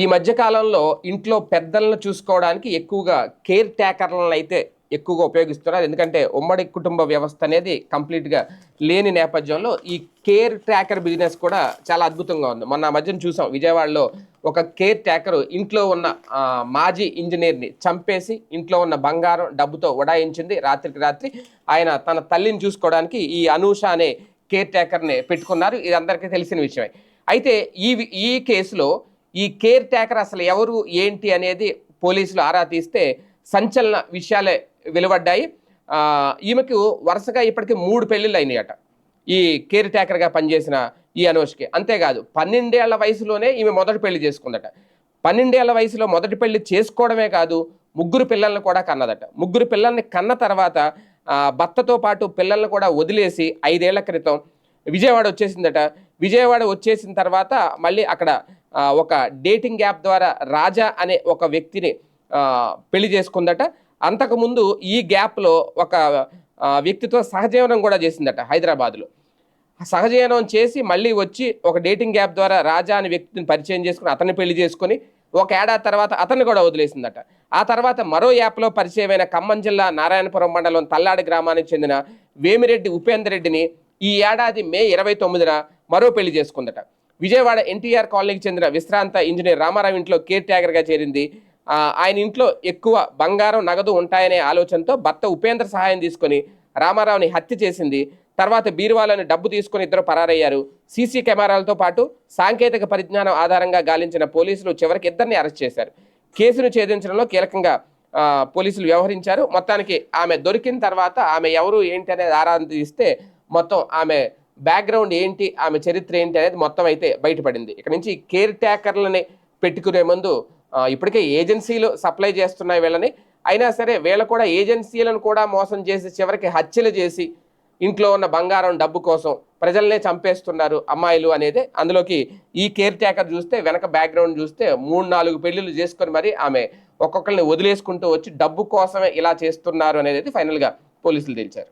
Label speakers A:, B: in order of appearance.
A: ఈ మధ్యకాలంలో ఇంట్లో పెద్దలను చూసుకోవడానికి ఎక్కువగా కేర్ టేకర్లను అయితే ఎక్కువగా ఉపయోగిస్తున్నారు. ఎందుకంటే ఉమ్మడి కుటుంబ వ్యవస్థ అనేది కంప్లీట్గా లేని నేపథ్యంలో ఈ కేర్ ట్రాకర్ బిజినెస్ కూడా చాలా అద్భుతంగా ఉంది. మొన్న ఆ మధ్యన చూసాం విజయవాడలో ఒక కేర్ ట్యాకర్ ఇంట్లో ఉన్న మాజీ ఇంజనీర్ని చంపేసి ఇంట్లో ఉన్న బంగారం డబ్బుతో ఉడాయించింది. రాత్రికి రాత్రి ఆయన తన తల్లిని చూసుకోవడానికి ఈ అనూష అనే కేర్ ట్రాకర్ని పెట్టుకున్నారు. ఇది అందరికీ తెలిసిన విషయమే. అయితే ఈ ఈ కేసులో ఈ కేర్ టేకర్ అసలు ఎవరు ఏంటి అనేది పోలీసులు ఆరా తీస్తే సంచలన విషయాలే వెలువడ్డాయి. ఈమెకు వరుసగా ఇప్పటికి మూడు పెళ్ళిళ్ళు అయినాయట. ఈ కేర్ టేకర్గా పనిచేసిన ఈ అనోష్కి. అంతేకాదు పన్నెండేళ్ళ వయసులోనే ఈమె మొదటి పెళ్ళి చేసుకుందట. పన్నెండేళ్ళ వయసులో మొదటి పెళ్ళి చేసుకోవడమే కాదు ముగ్గురు పిల్లల్ని కూడా కన్నదట. ముగ్గురు పిల్లల్ని కన్న తర్వాత భర్తతో పాటు పిల్లల్ని కూడా వదిలేసి ఐదేళ్ళ క్రితం విజయవాడ వచ్చేసిందట. విజయవాడ వచ్చేసిన తర్వాత మళ్ళీ అక్కడ ఒక డేటింగ్ యాప్ ద్వారా రాజా అనే ఒక వ్యక్తిని పెళ్ళి చేసుకుందట. అంతకుముందు ఈ గ్యాప్లో ఒక వ్యక్తితో సహజీవనం కూడా చేసిందట హైదరాబాద్లో. సహజీవనం చేసి మళ్ళీ వచ్చి ఒక డేటింగ్ యాప్ ద్వారా రాజా అనే వ్యక్తిని పరిచయం చేసుకుని అతన్ని పెళ్ళి చేసుకుని ఒక ఏడాది తర్వాత అతన్ని కూడా వదిలేసిందట. ఆ తర్వాత మరో యాప్లో పరిచయమైన ఖమ్మం జిల్లా నారాయణపురం మండలం తల్లాడి గ్రామానికి చెందిన వేమిరెడ్డి ఉపేందర్ రెడ్డిని ఈ ఏడాది మే ఇరవై తొమ్మిదిన మరో పెళ్ళి చేసుకుందట. విజయవాడ ఎన్టీఆర్ కాలనీకి చెందిన విశ్రాంత ఇంజనీర్ రామారావు ఇంట్లో కేర్ ట్యాగర్గా చేరింది. ఆయన ఇంట్లో ఎక్కువ బంగారం నగదు ఉంటాయనే ఆలోచనతో భర్త ఉపేంద్ర సహాయం తీసుకొని రామారావుని హత్య చేసింది. తర్వాత బీరువాలని డబ్బు తీసుకొని ఇద్దరు పరారయ్యారు. సీసీ కెమెరాలతో పాటు సాంకేతిక పరిజ్ఞానం ఆధారంగా గాలించిన పోలీసులు చివరికి ఇద్దరిని అరెస్ట్ చేశారు. కేసును ఛేదించడంలో కీలకంగా పోలీసులు వ్యవహరించారు. మొత్తానికి ఆమె దొరికిన తర్వాత ఆమె ఎవరు ఏంటి అనేది ఆరాధన తీస్తే మొత్తం ఆమె బ్యాక్గ్రౌండ్ ఏంటి ఆమె చరిత్ర ఏంటి అనేది మొత్తం అయితే బయటపడింది. ఇక్కడ నుంచి కేర్ ట్యాకర్లని పెట్టుకునే ముందు ఇప్పటికే ఏజెన్సీలు సప్లై చేస్తున్నాయి వీళ్ళని. అయినా సరే వీళ్ళ కూడా ఏజెన్సీలను కూడా మోసం చేసి చివరికి హత్యలు చేసి ఇంట్లో ఉన్న బంగారం డబ్బు కోసం ప్రజల్నే చంపేస్తున్నారు అమ్మాయిలు అనేది. అందులోకి ఈ కేర్ టేకర్ చూస్తే వెనక బ్యాక్గ్రౌండ్ చూస్తే మూడు నాలుగు పెళ్ళిళ్ళు చేసుకొని మరి ఆమె ఒక్కొక్కరిని వదిలేసుకుంటూ వచ్చి డబ్బు కోసమే ఇలా చేస్తున్నారు అనేది ఫైనల్గా పోలీసులు తెలిచారు.